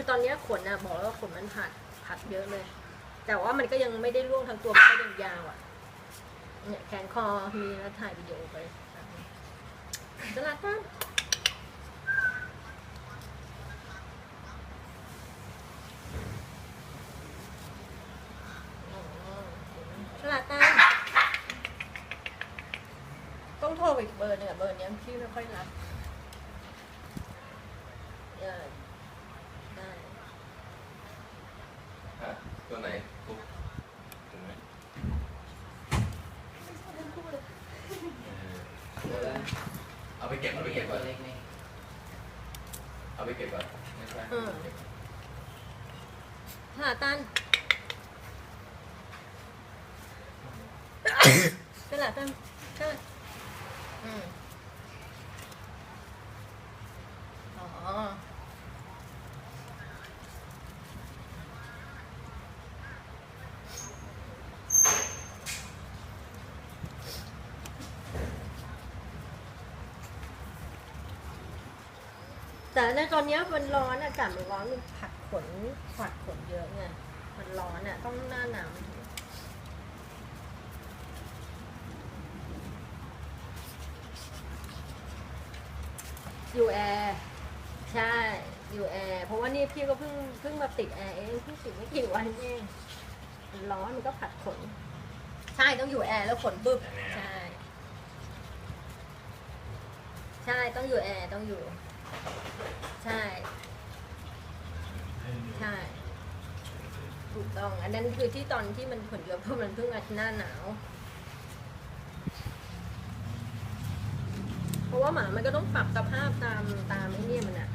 คือตอนนี้ขนอะบอกแล้วว่าขนมันผัดผัดเยอะเลย แต่ว่ามันก็ยังไม่ได้ร่วงทั้งตัวมันก็ยังยาวอะเนี่ยแขนคอมีแล้วถ่ายวิดีโอไปสลัดตั้งสลัดตั้งต้องโทรอีกเบอร์หนึ่งเบอร์เนี้ยพี่ไม่ค่อยรับเออได้ ฮ ไหนปุ๊บถูกไหเออเอาไปเก็บเอาไปเก็บก่อนเอาไปเก็บก่อนไม่ใช่เออ หาตันกระดาตันกระดาษอืมอ๋อ แต่ในตอนเนี้ยมันร้อนอากาศมันร้อนมันผัดขนผัดขนเยอะไงมันร้อนอะต้องหน้าหนาวมันถึงอยู่แอร์ใช่อยู่แอร์เพราะว่านี่พี่ก็เพิ่งเพิ่งมาติดแอร์เองเพิ่งติดไม่กี่วันเองมันร้อนมันก็ผัดขน ใช่ต้องอยู่แอร์แล้วขนบึบใช่ ใช่ต้องอยู่แอร์ต้องอยู่ ใช่ ใช่ ถูกต้อง อันนั้นคือที่ตอนที่มันขนเยอะเพราะมันเพิ่งอาหน้าหนาว เพราะว่าหมามันก็ต้องปรับสภาพตามตามไอ้เนี่ยมันอะ